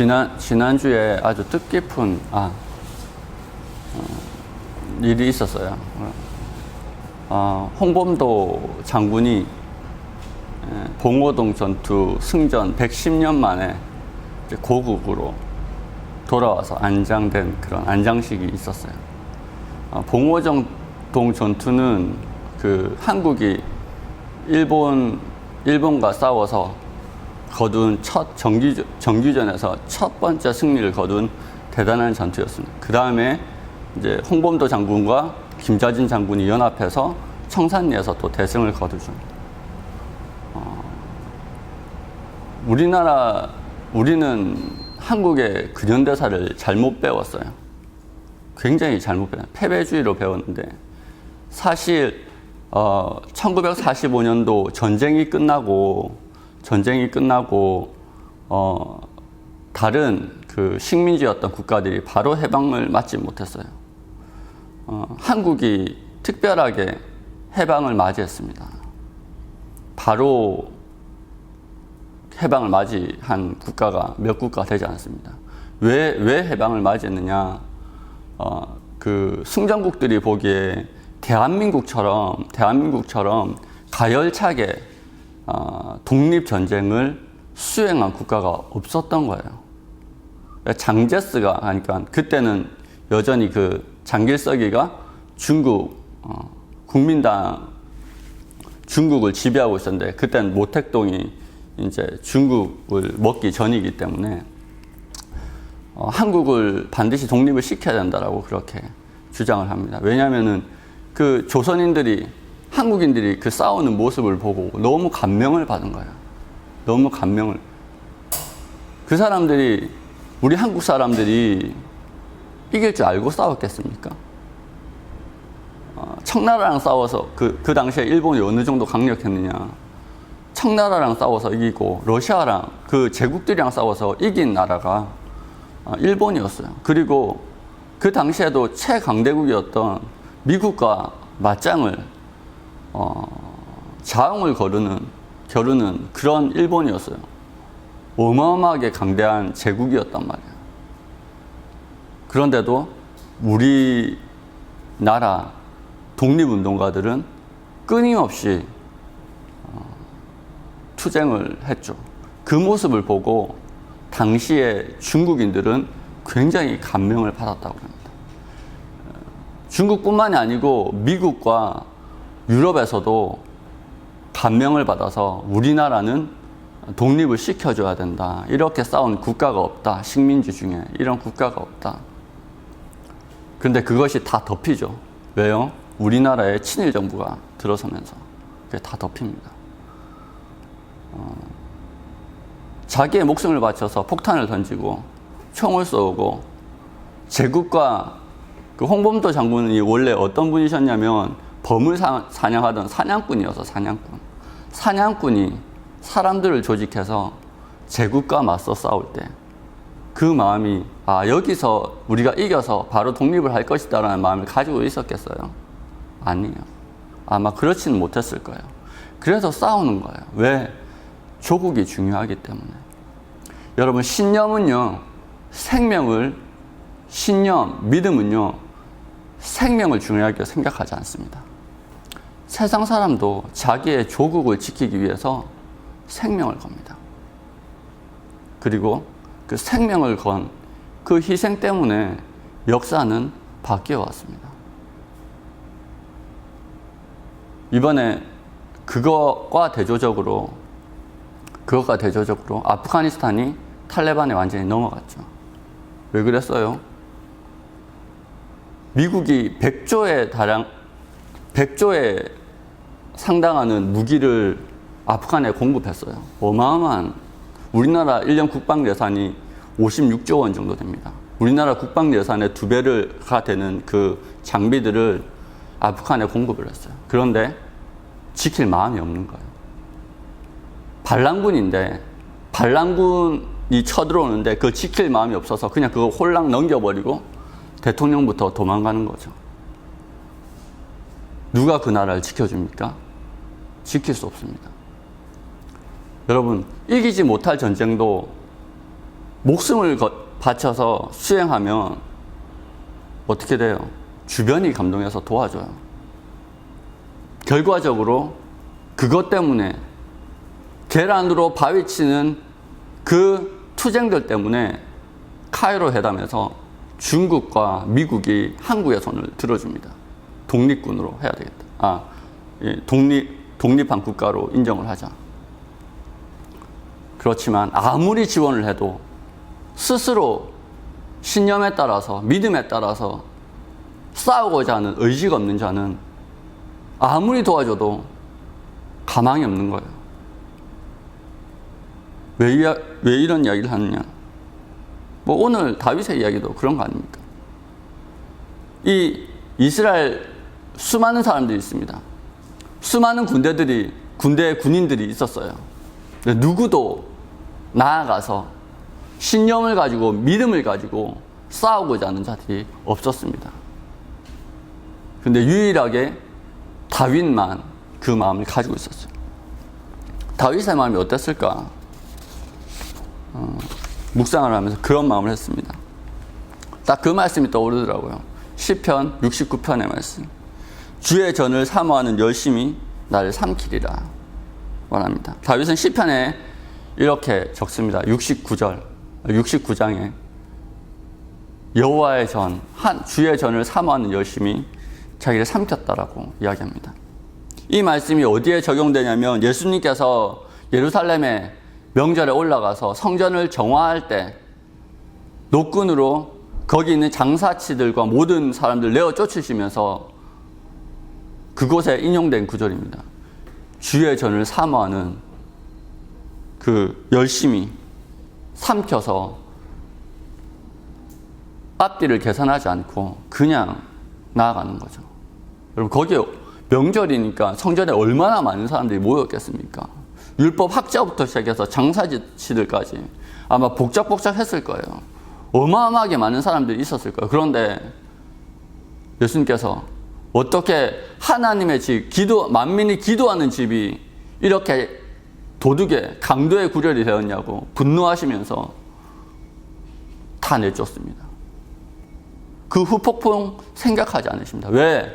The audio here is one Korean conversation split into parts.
지난 지난주에 아주 뜻깊은 아 어, 일이 있었어요. 어, 홍범도 장군이 예, 봉오동 전투 승전 110년 만에 고국으로 돌아와서 안장된 그런 안장식이 있었어요. 어, 봉오동 전투는 그 한국이 일본 일본과 싸워서 거둔 첫 정규 정규전에서 첫 번째 승리를 거둔 대단한 전투였습니다. 그 다음에 이제 홍범도 장군과 김자진 장군이 연합해서 청산리에서 또 대승을 거두죠. 어, 우리나라 우리는 한국의 근현대사를 잘못 배웠어요. 굉장히 잘못 배웠어요. 패배주의로 배웠는데 사실 어, 1945년도 전쟁이 끝나고 전쟁이 끝나고 어, 다른 그 식민지였던 국가들이 바로 해방을 맞지 못했어요. 어, 한국이 특별하게 해방을 맞이했습니다. 바로 해방을 맞이한 국가가 몇 국가 되지 않습니다. 왜, 왜 해방을 맞이했느냐? 어, 그 승전국들이 보기에 대한민국처럼, 대한민국처럼 가열차게 어, 독립 전쟁을 수행한 국가가 없었던 거예요. 장제스가, 그러니까 그때는 여전히 그 장길석이가 중국, 어, 국민당, 중국을 지배하고 있었는데, 그때는 모택동이 이제 중국을 먹기 전이기 때문에, 어, 한국을 반드시 독립을 시켜야 된다라고 그렇게 주장을 합니다. 왜냐하면은 그 조선인들이 한국인들이 그 싸우는 모습을 보고 너무 감명을 받은 거예요. 너무 감명을. 그 사람들이, 우리 한국 사람들이 이길 줄 알고 싸웠겠습니까? 어, 청나라랑 싸워서 그, 그 당시에 일본이 어느 정도 강력했느냐. 청나라랑 싸워서 이기고 러시아랑 그 제국들이랑 싸워서 이긴 나라가 어, 일본이었어요. 그리고 그 당시에도 최강대국이었던 미국과 맞짱을 어, 자웅을 거르는 겨루는 그런 일본이었어요. 어마어마하게 강대한 제국이었단 말이에요. 그런데도 우리나라 독립운동가들은 끊임없이 어, 투쟁을 했죠. 그 모습을 보고 당시에 중국인들은 굉장히 감명을 받았다고 합니다. 중국뿐만이 아니고 미국과 유럽에서도 감명을 받아서 우리나라는 독립을 시켜줘야 된다. 이렇게 싸운 국가가 없다. 식민지 중에 이런 국가가 없다. 근데 그것이 다 덮이죠. 왜요? 우리나라의 친일 정부가 들어서면서 그게 다 덮입니다. 어, 자기의 목숨을 바쳐서 폭탄을 던지고 총을 쏘고 제국과 그 홍범도 장군이 원래 어떤 분이셨냐면 범을 사, 사냥하던 사냥꾼이어서 사냥꾼. 사냥꾼이 사람들을 조직해서 제국과 맞서 싸울 때 그 마음이 아 여기서 우리가 이겨서 바로 독립을 할 것이다라는 마음을 가지고 있었겠어요? 아니에요. 아마 그렇지는 못했을 거예요. 그래서 싸우는 거예요. 왜? 조국이 중요하기 때문에. 여러분 신념은요 생명을 신념 믿음은요 생명을 중요하게 생각하지 않습니다. 세상 사람도 자기의 조국을 지키기 위해서 생명을 겁니다. 그리고 그 생명을 건 그 희생 때문에 역사는 바뀌어 왔습니다. 이번에 그것과 대조적으로 그것과 대조적으로 아프가니스탄이 탈레반에 완전히 넘어갔죠. 왜 그랬어요? 미국이 100조에 달랑 100조에 상당하는 무기를 아프간에 공급했어요. 어마어마한 우리나라 1년 국방 예산이 56조 원 정도 됩니다. 우리나라 국방 예산의 두 배가 되는 그 장비들을 아프간에 공급을 했어요. 그런데 지킬 마음이 없는 거예요. 반란군인데 반란군이 쳐들어오는데 그 지킬 마음이 없어서 그냥 그거 홀랑 넘겨버리고 대통령부터 도망가는 거죠. 누가 그 나라를 지켜줍니까? 지킬 수 없습니다. 여러분, 이기지 못할 전쟁도 목숨을 거- 바쳐서 수행하면 어떻게 돼요? 주변이 감동해서 도와줘요. 결과적으로 그것 때문에 계란으로 바위 치는 그 투쟁들 때문에 카이로 회담에서 중국과 미국이 한국의 손을 들어줍니다. 독립군으로 해야 되겠다. 아, 예, 독립, 독립한 국가로 인정을 하자. 그렇지만 아무리 지원을 해도 스스로 신념에 따라서, 믿음에 따라서 싸우고자 하는 의지가 없는 자는 아무리 도와줘도 가망이 없는 거예요. 왜, 왜 이런 이야기를 하느냐? 뭐 오늘 다윗의 이야기도 그런 거 아닙니까? 이 이스라엘 수많은 사람들이 있습니다. 수많은 군대들이 군대 군인들이 있었어요. 누구도 나아가서 신념을 가지고 믿음을 가지고 싸우고자 하는 자들이 없었습니다. 근데 유일하게 다윗만 그 마음을 가지고 있었어요. 다윗의 마음이 어땠을까? 어, 묵상을 하면서 그런 마음을 했습니다. 딱 그 말씀이 떠오르더라고요. 시편 69편의 말씀. 주의 전을 사모하는 열심히 나를 삼키리라. 원합니다. 다윗은 시편에 이렇게 적습니다. 69절, 69장에 여호와의 전, 한 주의 전을 사모하는 열심히 자기를 삼켰다라고 이야기합니다. 이 말씀이 어디에 적용되냐면 예수님께서 예루살렘에 명절에 올라가서 성전을 정화할 때 노끈으로 거기 있는 장사치들과 모든 사람들 내어 쫓으시면서 그곳에 인용된 구절입니다. 주의 전을 사모하는 그 열심히 삼켜서 앞뒤를 계산하지 않고 그냥 나아가는 거죠. 여러분 거기에 명절이니까 성전에 얼마나 많은 사람들이 모였겠습니까? 율법 학자부터 시작해서 장사치들까지 아마 복작복작했을 거예요. 어마어마하게 많은 사람들이 있었을 거예요. 그런데 예수님께서 어떻게 하나님의 집, 기도, 만민이 기도하는 집이 이렇게 도둑의 강도의 구렬이 되었냐고 분노하시면서 다 내쫓습니다. 그 후폭풍 생각하지 않으십니다. 왜?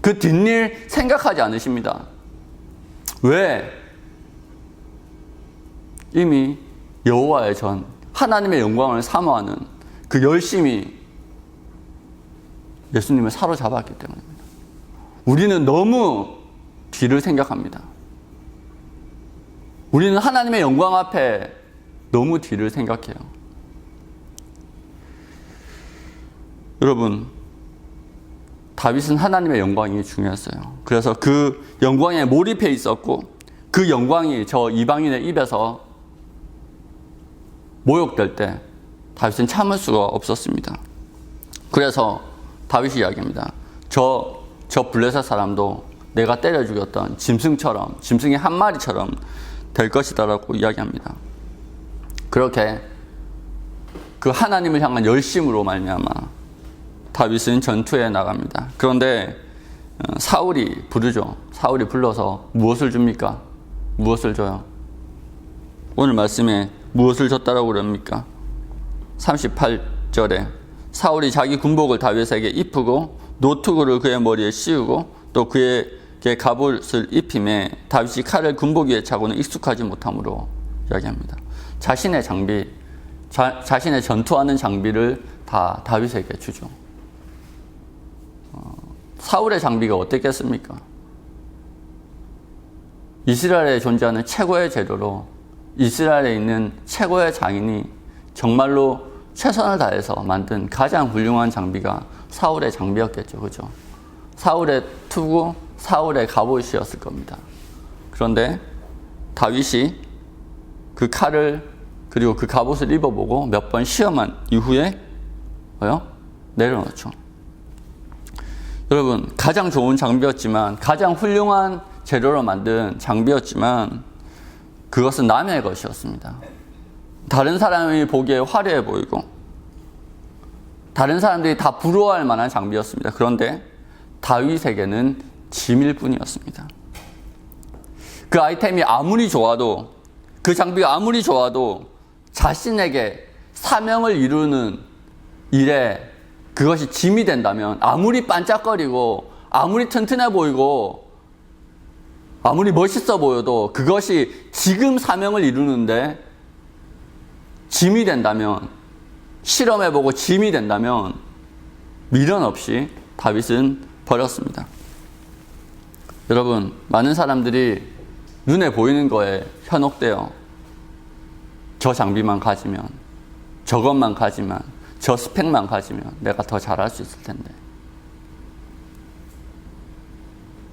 그 뒷일 생각하지 않으십니다. 왜? 이미 여호와의 전 하나님의 영광을 사모하는 그 열심이 예수님을 사로잡았기 때문입니다. 우리는 너무 뒤를 생각합니다. 우리는 하나님의 영광 앞에 너무 뒤를 생각해요. 여러분, 다윗은 하나님의 영광이 중요했어요. 그래서 그 영광에 몰입해 있었고, 그 영광이 저 이방인의 입에서 모욕될 때 다윗은 참을 수가 없었습니다. 그래서 다윗이 이야기합니다. 저, 저 블레셋 사람도 내가 때려 죽였던 짐승처럼, 짐승의 한 마리처럼 될 것이다라고 이야기합니다. 그렇게 그 하나님을 향한 열심으로 말미암아 다윗은 전투에 나갑니다. 그런데 어, 사울이 부르죠. 사울이 불러서 무엇을 줍니까? 무엇을 줘요? 오늘 말씀에 무엇을 줬다라고 그럽니까? 38절에 사울이 자기 군복을 다윗에게 입히고 노트구를 그의 머리에 씌우고 또 그에게 갑옷을 입힘에 다윗이 칼을 군복 위에 차고는 익숙하지 못함으로 이야기합니다. 자신의 장비, 자, 자신의 전투하는 장비를 다 다윗에게 주죠. 어, 사울의 장비가 어땠겠습니까? 이스라엘에 존재하는 최고의 재료로 이스라엘에 있는 최고의 장인이 정말로 최선을 다해서 만든 가장 훌륭한 장비가 사울의 장비였겠죠. 그죠? 사울의 투구, 사울의 갑옷이었을 겁니다. 그런데 다윗이 그 칼을 그리고 그 갑옷을 입어보고 몇 번 시험한 이후에 뭐요? 내려놓죠. 여러분, 가장 좋은 장비였지만, 가장 훌륭한 재료로 만든 장비였지만, 그것은 남의 것이었습니다. 다른 사람이 보기에 화려해 보이고, 다른 사람들이 다 부러워할 만한 장비였습니다. 그런데 다윗에게는 짐일 뿐이었습니다. 그 아이템이 아무리 좋아도, 그 장비가 아무리 좋아도 자신에게 사명을 이루는 일에 그것이 짐이 된다면 아무리 반짝거리고 아무리 튼튼해 보이고 아무리 멋있어 보여도 그것이 지금 사명을 이루는데 짐이 된다면 실험해보고 짐이 된다면 미련 없이 다윗은 버렸습니다. 여러분 많은 사람들이 눈에 보이는 거에 현혹되어 저 장비만 가지면 저것만 가지면 저 스펙만 가지면 내가 더 잘할 수 있을 텐데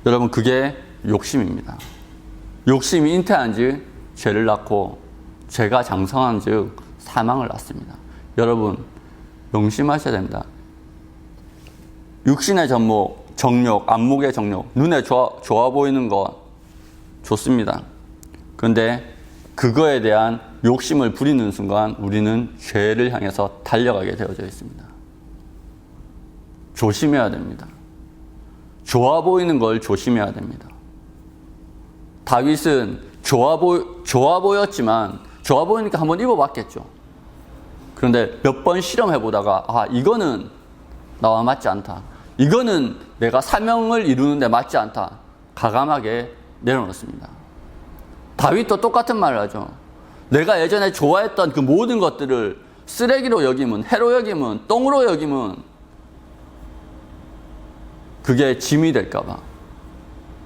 여러분 그게 욕심입니다. 욕심이 잉태한 즉 죄를 낳고 죄가 장성한 즉 사망을 낳습니다. 여러분 명심하셔야 됩니다. 육신의 전목, 정욕, 안목의 정욕, 눈에 좋아, 좋아 보이는 것 좋습니다. 그런데 그거에 대한 욕심을 부리는 순간 우리는 죄를 향해서 달려가게 되어져 있습니다. 조심해야 됩니다. 좋아 보이는 걸 조심해야 됩니다. 다윗은 좋아 보 좋아 보였지만 좋아 보이니까 한번 입어봤겠죠. 그런데 몇 번 실험해 보다가 아 이거는 나와 맞지 않다. 이거는 내가 사명을 이루는데 맞지 않다. 가감하게 내려놓습니다. 다윗도 똑같은 말을 하죠. 내가 예전에 좋아했던 그 모든 것들을 쓰레기로 여기면, 해로 여기면, 똥으로 여기면 그게 짐이 될까봐.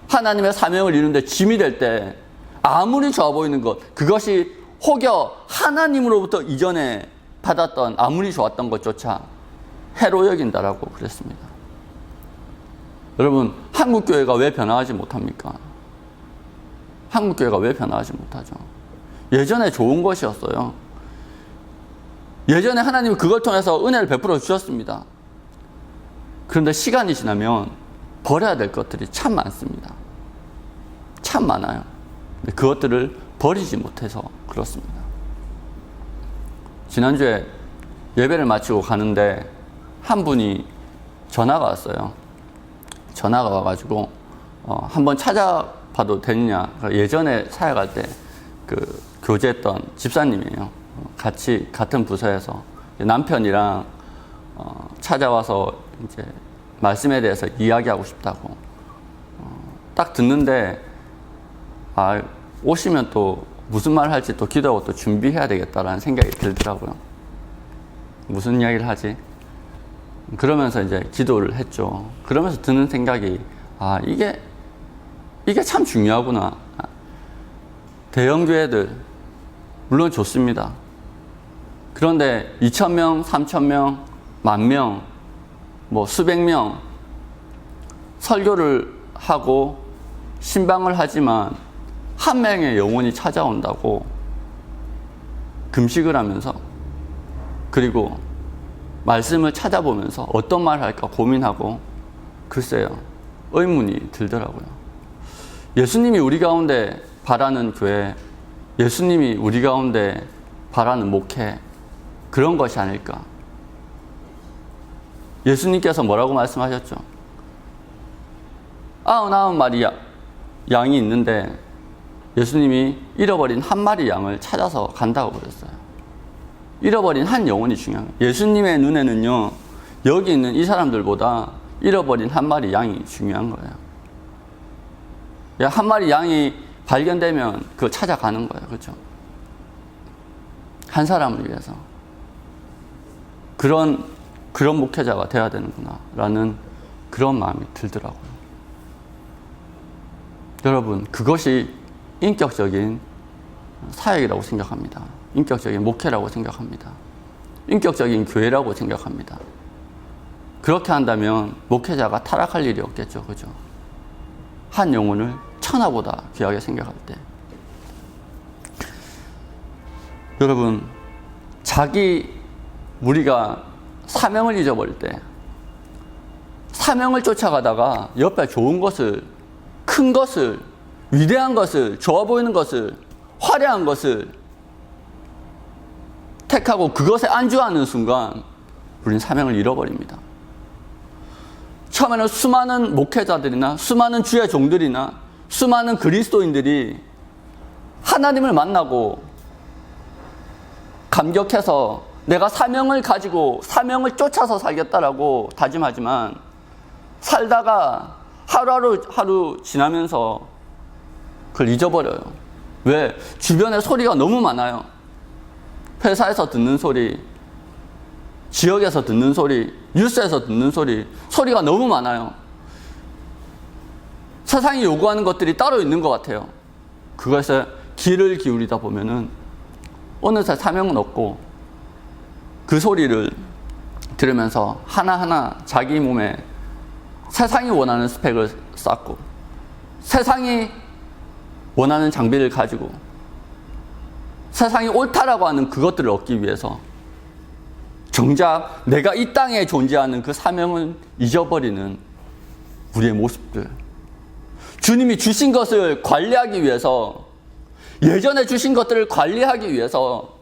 하나님의 사명을 이루는데 짐이 될 때 아무리 좋아 보이는 것, 그것이 혹여 하나님으로부터 이전에 받았던 아무리 좋았던 것조차 해로 여긴다라고 그랬습니다. 여러분, 한국 교회가 왜 변화하지 못합니까? 한국 교회가 왜 변화하지 못하죠? 예전에 좋은 것이었어요. 예전에 하나님이 그걸 통해서 은혜를 베풀어 주셨습니다. 그런데 시간이 지나면 버려야 될 것들이 참 많습니다. 참 많아요. 그것들을 버리지 못해서 그렇습니다. 지난주에 예배를 마치고 가는데 한 분이 전화가 왔어요. 전화가 와가지고 어, 한번 찾아봐도 되느냐. 예전에 사역할 때그 교제했던 집사님이에요. 같이 같은 부서에서 남편이랑 어, 찾아와서 이제 말씀에 대해서 이야기하고 싶다고 어, 딱 듣는데 아 오시면 또 무슨 말 할지 또 기도하고 또 준비해야 되겠다라는 생각이 들더라고요. 무슨 이야기를 하지? 그러면서 이제 기도를 했죠. 그러면서 드는 생각이 아 이게 이게 참 중요하구나. 대형 교회들 물론 좋습니다. 그런데 2천 명, 3천 명, 만 명, 뭐 수백 명 설교를 하고 신방을 하지만 한 명의 영혼이 찾아온다고 금식을 하면서 그리고 말씀을 찾아보면서 어떤 말을 할까 고민하고 글쎄요 의문이 들더라고요. 예수님이 우리 가운데 바라는 교회, 예수님이 우리 가운데 바라는 목회 그런 것이 아닐까. 예수님께서 뭐라고 말씀하셨죠? 아흔아홉 마리 양이 있는데 예수님이 잃어버린 한 마리 양을 찾아서 간다고 그랬어요. 잃어버린 한 영혼이 중요한 거예요. 예수님의 눈에는요, 여기 있는 이 사람들보다 잃어버린 한 마리 양이 중요한 거예요. 한 마리 양이 발견되면 그 찾아가는 거예요. 그렇죠? 한 사람을 위해서. 그런, 그런 목회자가 돼야 되는구나. 라는 그런 마음이 들더라고요. 여러분, 그것이 인격적인 사역이라고 생각합니다. 인격적인 목회라고 생각합니다. 인격적인 교회라고 생각합니다. 그렇게 한다면 목회자가 타락할 일이 없겠죠. 그죠? 한 영혼을 천하보다 귀하게 생각할 때. 여러분, 자기, 우리가 사명을 잊어버릴 때, 사명을 쫓아가다가 옆에 좋은 것을, 큰 것을, 위대한 것을, 좋아 보이는 것을, 화려한 것을 택하고 그것에 안주하는 순간 우리는 사명을 잃어버립니다. 처음에는 수많은 목회자들이나 수많은 주의 종들이나 수많은 그리스도인들이 하나님을 만나고 감격해서 내가 사명을 가지고 사명을 쫓아서 살겠다라고 다짐하지만 살다가 하루하루 하루 지나면서 그걸 잊어버려요. 왜? 주변에 소리가 너무 많아요. 회사에서 듣는 소리, 지역에서 듣는 소리, 뉴스에서 듣는 소리, 소리가 너무 많아요. 세상이 요구하는 것들이 따로 있는 것 같아요. 그것에 귀를 기울이다 보면은 어느새 사명은 없고 그 소리를 들으면서 하나하나 자기 몸에 세상이 원하는 스펙을 쌓고 세상이 원하는 장비를 가지고 세상이 옳다라고 하는 그것들을 얻기 위해서 정작 내가 이 땅에 존재하는 그 사명을 잊어버리는 우리의 모습들. 주님이 주신 것을 관리하기 위해서 예전에 주신 것들을 관리하기 위해서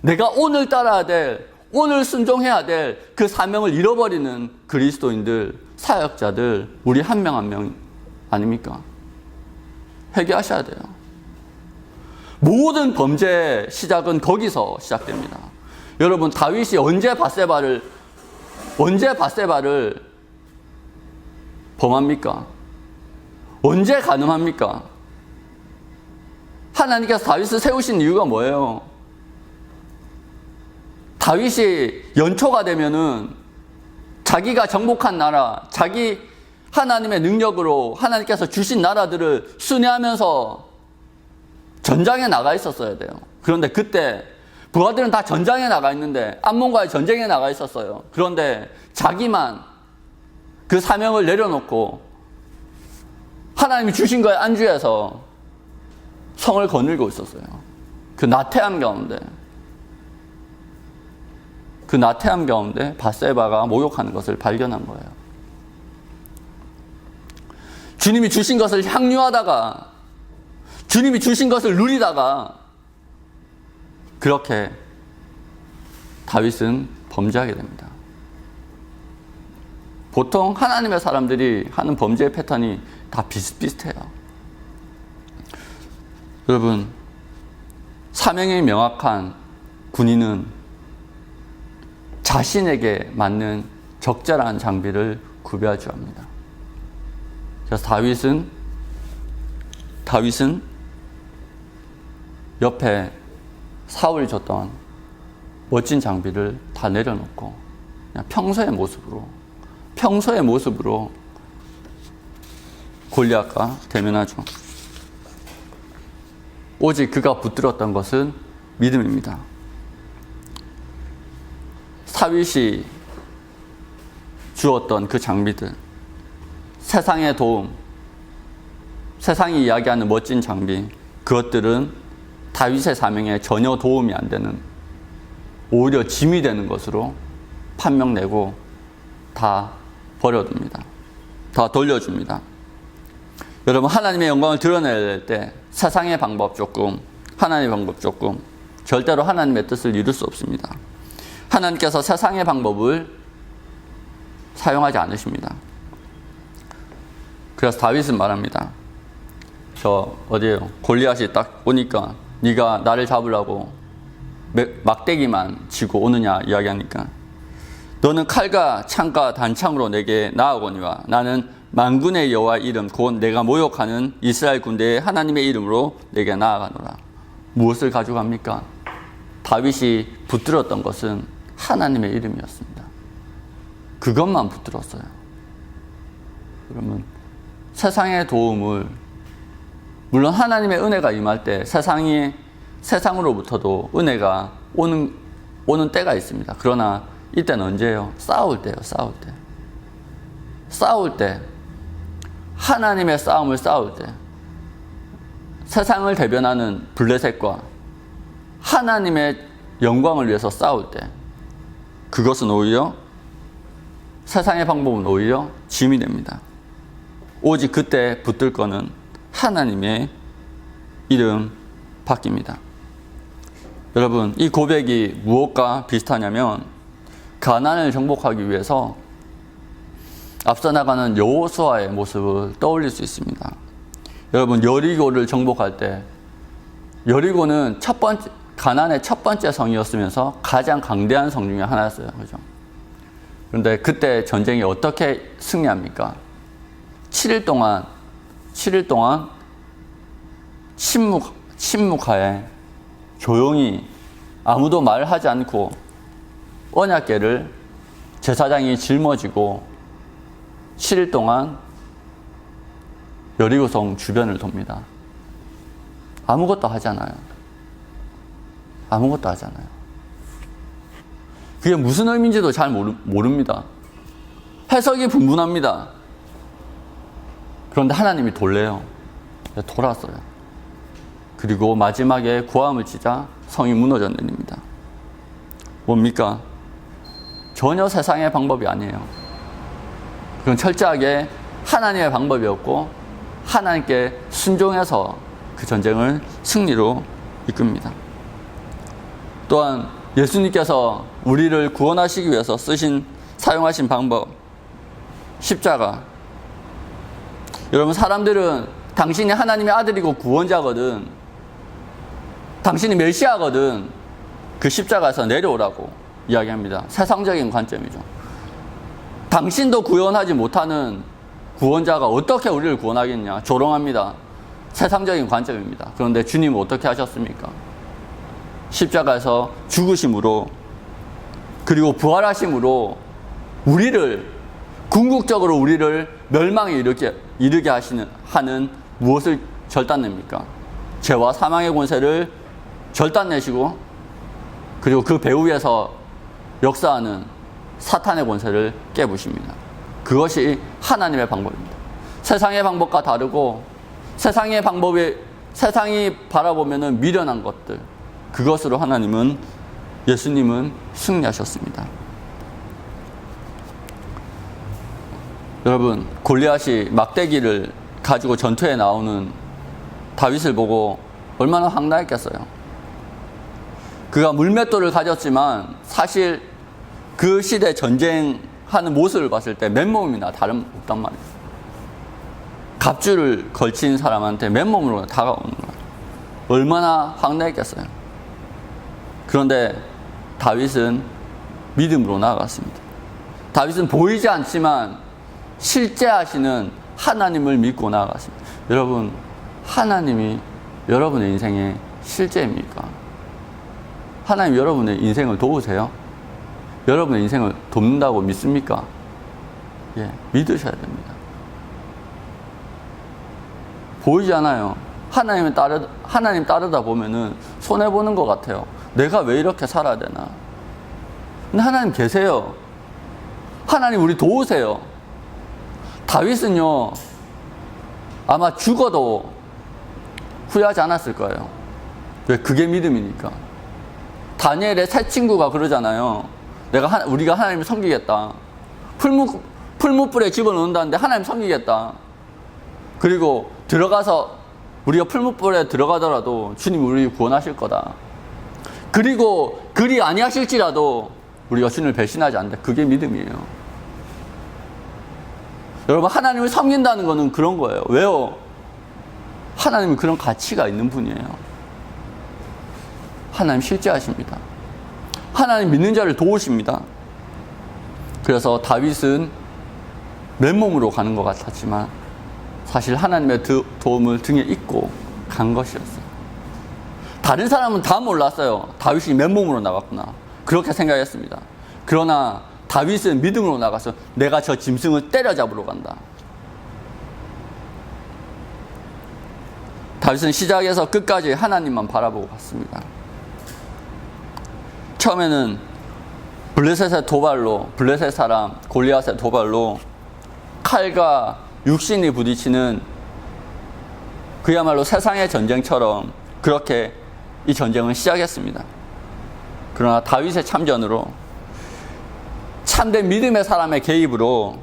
내가 오늘 따라야 될 오늘 순종해야 될 그 사명을 잃어버리는 그리스도인들, 사역자들, 우리 한 명 한명 아닙니까? 회개하셔야 돼요. 모든 범죄의 시작은 거기서 시작됩니다. 여러분 다윗이 언제 바세바를 언제 바세바를 범합니까? 언제 가늠합니까? 하나님께서 다윗을 세우신 이유가 뭐예요? 다윗이 연초가 되면은 자기가 정복한 나라, 자기 하나님의 능력으로 하나님께서 주신 나라들을 순회하면서 전장에 나가 있었어야 돼요. 그런데 그때 부하들은 다 전장에 나가 있는데 암몬과의 전쟁에 나가 있었어요. 그런데 자기만 그 사명을 내려놓고 하나님이 주신 거에 안주해서 성을 거닐고 있었어요. 그 나태함 가운데 그 나태함 가운데 바세바가 모욕하는 것을 발견한 거예요. 주님이 주신 것을 향유하다가 주님이 주신 것을 누리다가 그렇게 다윗은 범죄하게 됩니다. 보통 하나님의 사람들이 하는 범죄의 패턴이 다 비슷비슷해요. 여러분, 사명이 명확한 군인은 자신에게 맞는 적절한 장비를 구비할 줄 압니다. 그래서 다윗은 다윗은 옆에 사울이 줬던 멋진 장비를 다 내려놓고 그냥 평소의 모습으로 평소의 모습으로 골리앗과 대면하죠. 오직 그가 붙들었던 것은 믿음입니다. 사윗이 주었던 그 장비들, 세상의 도움, 세상이 이야기하는 멋진 장비, 그것들은 다윗의 사명에 전혀 도움이 안 되는, 오히려 짐이 되는 것으로 판명내고 다 버려둡니다. 다 돌려줍니다. 여러분, 하나님의 영광을 드러낼 때 세상의 방법 조금, 하나님의 방법 조금, 절대로 하나님의 뜻을 이룰 수 없습니다. 하나님께서 세상의 방법을 사용하지 않으십니다. 그래서 다윗은 말합니다. 저 어디에요? 골리앗이 딱 오니까 네가 나를 잡으려고 막대기만 지고 오느냐 이야기하니까 너는 칼과 창과 단창으로 내게 나아오거니와 나는 만군의 여호와 이름 곧 내가 모욕하는 이스라엘 군대의 하나님의 이름으로 내게 나아가노라. 무엇을 가져갑니까? 다윗이 붙들었던 것은 하나님의 이름이었습니다. 그것만 붙들었어요. 그러면 세상의 도움을 물론 하나님의 은혜가 임할 때 세상이 세상으로부터도 은혜가 오는 오는 때가 있습니다. 그러나 이때는 언제예요? 싸울 때요. 싸울 때. 싸울 때 하나님의 싸움을 싸울 때 세상을 대변하는 블레셋과 하나님의 영광을 위해서 싸울 때 그것은 오히려 세상의 방법은 오히려 짐이 됩니다. 오직 그때 붙들 거는 하나님의 이름 바뀝니다. 여러분, 이 고백이 무엇과 비슷하냐면 가난을 정복하기 위해서 앞서 나가는 여호수아의 모습을 떠올릴 수 있습니다. 여러분, 여리고를 정복할 때 여리고는 첫 번째 가난의 첫 번째 성이었으면서 가장 강대한 성 중에 하나였어요. 그죠? 그런데 그때 전쟁이 어떻게 승리합니까? 7일 동안, 7일 동안 침묵, 침묵하에 조용히 아무도 말하지 않고 언약계를 제사장이 짊어지고 7일 동안 여리고성 주변을 돕니다. 아무것도 하지 않아요. 아무것도 하지 않아요. 그게 무슨 의미인지도 잘 모릅니다. 해석이 분분합니다. 그런데 하나님이 돌래요. 돌았어요. 그리고 마지막에 구함을 치자 성이 무너져 내립니다. 뭡니까? 전혀 세상의 방법이 아니에요. 그건 철저하게 하나님의 방법이었고 하나님께 순종해서 그 전쟁을 승리로 이끕니다. 또한 예수님께서 우리를 구원하시기 위해서 쓰신 사용하신 방법 십자가 여러분 사람들은 당신이 하나님의 아들이고 구원자거든 당신이 멜시아거든 그 십자가에서 내려오라고 이야기합니다. 세상적인 관점이죠. 당신도 구원하지 못하는 구원자가 어떻게 우리를 구원하겠냐? 조롱합니다. 세상적인 관점입니다. 그런데 주님은 어떻게 하셨습니까? 십자가에서 죽으심으로 그리고 부활하심으로 우리를 궁극적으로 우리를 멸망에 이르게 이르게 하시는 하는 무엇을 절단냅니까? 죄와 사망의 권세를 절단내시고 그리고 그 배후에서 역사하는 사탄의 권세를 깨부십니다. 그것이 하나님의 방법입니다. 세상의 방법과 다르고 세상의 방법이 세상이 바라보면은 미련한 것들 그것으로 하나님은 예수님은 승리하셨습니다. 여러분 골리앗이 막대기를 가지고 전투에 나오는 다윗을 보고 얼마나 황당했겠어요. 그가 물맷돌을 가졌지만 사실 그 시대 전쟁하는 모습을 봤을 때 맨몸이나 다름없단 말이에요. 갑주를 걸친 사람한테 맨몸으로 다가오는 거예요. 얼마나 황당했겠어요. 그런데 다윗은 믿음으로 나아갔습니다. 다윗은 보이지 않지만 실제 하시는 하나님을 믿고 나아갔습니다. 여러분, 하나님이 여러분의 인생의 실제입니까? 하나님 여러분의 인생을 도우세요? 여러분의 인생을 돕는다고 믿습니까? 예, 믿으셔야 됩니다. 보이지 않아요. 하나님 따르, 하나님 따르다 보면은 손해보는 것 같아요. 내가 왜 이렇게 살아야 되나? 근데 하나님 계세요. 하나님 우리 도우세요. 다윗은요, 아마 죽어도 후회하지 않았을 거예요. 왜? 그게 믿음이니까. 다니엘의 새 친구가 그러잖아요. 내가 하, 우리가 하나님을 섬기겠다. 풀무, 풀무불에 집어넣는다는데 하나님 섬기겠다. 그리고 들어가서 우리가 풀무불에 들어가더라도 주님 우리 구원하실 거다. 그리고 그리 아니하실지라도 우리가 주님을 배신하지 않는다. 그게 믿음이에요. 여러분 하나님을 섬긴다는 것은 그런 거예요. 왜요? 하나님은 그런 가치가 있는 분이에요. 하나님 실제하십니다. 하나님 믿는 자를 도우십니다. 그래서 다윗은 맨몸으로 가는 것 같았지만 사실 하나님의 도움을 등에 입고 간 것이었어요. 다른 사람은 다 몰랐어요. 다윗이 맨몸으로 나갔구나. 그렇게 생각했습니다. 그러나 다윗은 믿음으로 나가서 내가 저 짐승을 때려잡으러 간다. 다윗은 시작에서 끝까지 하나님만 바라보고 갔습니다. 처음에는 블레셋의 도발로 블레셋 사람 골리앗의 도발로 칼과 육신이 부딪히는 그야말로 세상의 전쟁처럼 그렇게 이 전쟁을 시작했습니다. 그러나 다윗의 참전으로 참된 믿음의 사람의 개입으로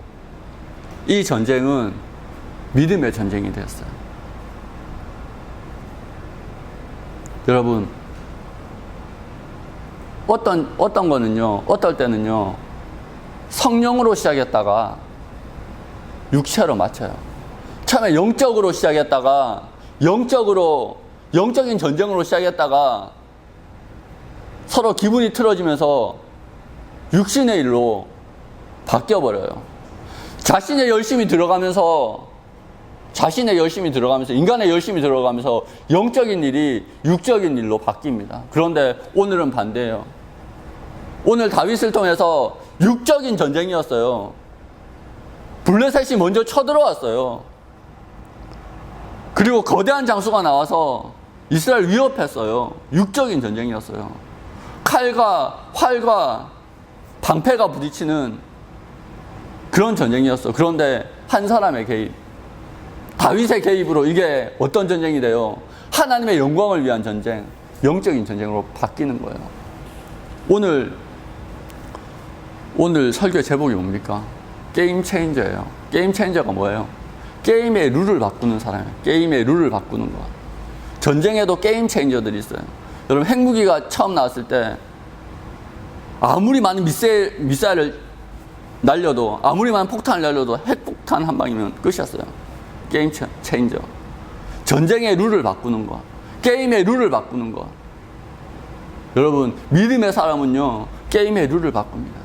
이 전쟁은 믿음의 전쟁이 되었어요. 여러분, 어떤, 어떤 거는요, 어떨 때는요, 성령으로 시작했다가 육체로 맞춰요. 처음에 영적으로 시작했다가 영적으로, 영적인 전쟁으로 시작했다가 서로 기분이 틀어지면서 육신의 일로 바뀌어버려요. 자신의 열심이 들어가면서 자신의 열심이 들어가면서 인간의 열심이 들어가면서 영적인 일이 육적인 일로 바뀝니다. 그런데 오늘은 반대예요. 오늘 다윗을 통해서 육적인 전쟁이었어요. 블레셋이 먼저 쳐들어왔어요. 그리고 거대한 장수가 나와서 이스라엘 위협했어요. 육적인 전쟁이었어요. 칼과 활과 방패가 부딪히는 그런 전쟁이었어. 그런데 한 사람의 개입, 다윗의 개입으로 이게 어떤 전쟁이 돼요? 하나님의 영광을 위한 전쟁, 영적인 전쟁으로 바뀌는 거예요. 오늘 오늘 설교 제목이 뭡니까? 게임 체인저예요. 게임 체인저가 뭐예요? 게임의 룰을 바꾸는 사람이에요. 게임의 룰을 바꾸는 거. 전쟁에도 게임 체인저들이 있어요. 여러분 핵무기가 처음 나왔을 때 아무리 많은 미사일, 미사일을 날려도 아무리 많은 폭탄을 날려도 핵폭탄 한 방이면 끝이었어요. 게임 체- 체인저. 전쟁의 룰을 바꾸는 거. 게임의 룰을 바꾸는 거. 여러분 믿음의 사람은요 게임의 룰을 바꿉니다.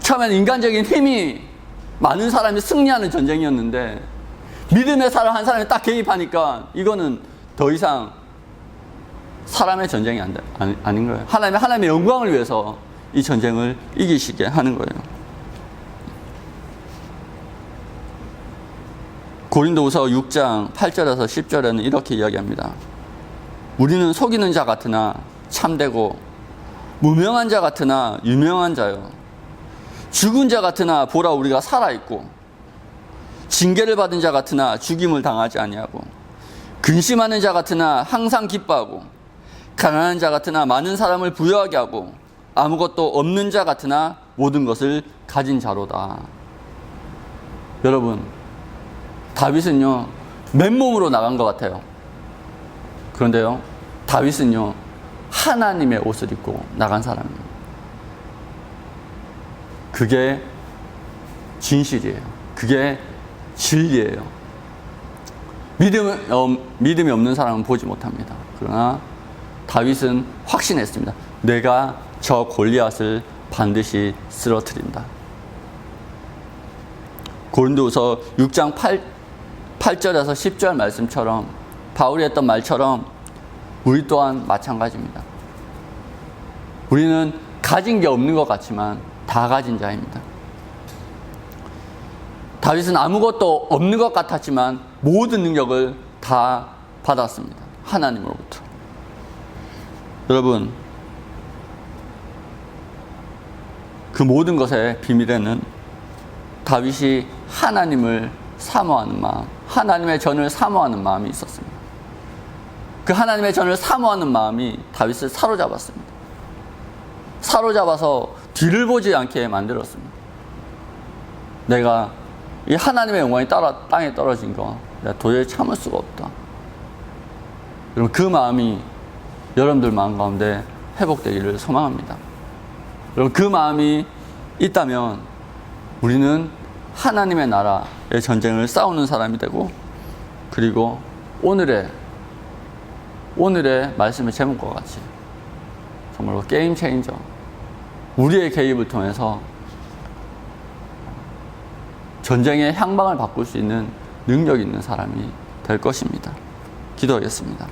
처음에는 인간적인 힘이 많은 사람이 승리하는 전쟁이었는데 믿음의 사람 한 사람이 딱 개입하니까 이거는 더 이상 사람의 전쟁이 안, 돼- 아니, 아닌 거예요. 하나님의 하나님의 영광을 위해서 이 전쟁을 이기시게 하는 거예요. 고린도후서 6장 8절에서 10절에는 이렇게 이야기합니다. 우리는 속이는 자 같으나 참되고 무명한 자 같으나 유명한 자요. 죽은 자 같으나 보라 우리가 살아 있고 징계를 받은 자 같으나 죽임을 당하지 아니하고 근심하는 자 같으나 항상 기뻐하고 가난한 자 같으나 많은 사람을 부유하게 하고 아무것도 없는 자 같으나 모든 것을 가진 자로다. 여러분 다윗은요 맨몸으로 나간 것 같아요. 그런데요 다윗은요 하나님의 옷을 입고 나간 사람입니다. 그게 진실이에요. 그게 진리예요. 믿음, 어, 믿음이 없는 사람은 보지 못합니다. 그러나 다윗은 확신했습니다. 내가 저 골리앗을 반드시 쓰러뜨린다. 고린도후서 6장 8, 8절에서 10절 말씀처럼 바울이 했던 말처럼 우리 또한 마찬가지입니다. 우리는 가진 게 없는 것 같지만 다 가진 자입니다. 다윗은 아무것도 없는 것 같았지만 모든 능력을 다 받았습니다. 하나님으로부터. 여러분, 그 모든 것의 비밀에는 다윗이 하나님을 사모하는 마음, 하나님의 전을 사모하는 마음이 있었습니다. 그 하나님의 전을 사모하는 마음이 다윗을 사로잡았습니다. 사로잡아서 뒤를 보지 않게 만들었습니다. 내가 이 하나님의 영광이 따라 땅에 떨어진 거 내가 도저히 참을 수가 없다. 여러분 그 마음이 여러분들 마음 가운데 회복되기를 소망합니다. 여러분 그 마음이 있다면 우리는 하나님의 나라의 전쟁을 싸우는 사람이 되고 그리고 오늘의 오늘의 말씀의 제목과 같이 정말로 게임 체인저 우리의 개입을 통해서 전쟁의 향방을 바꿀 수 있는 능력 있는 사람이 될 것입니다. 기도하겠습니다.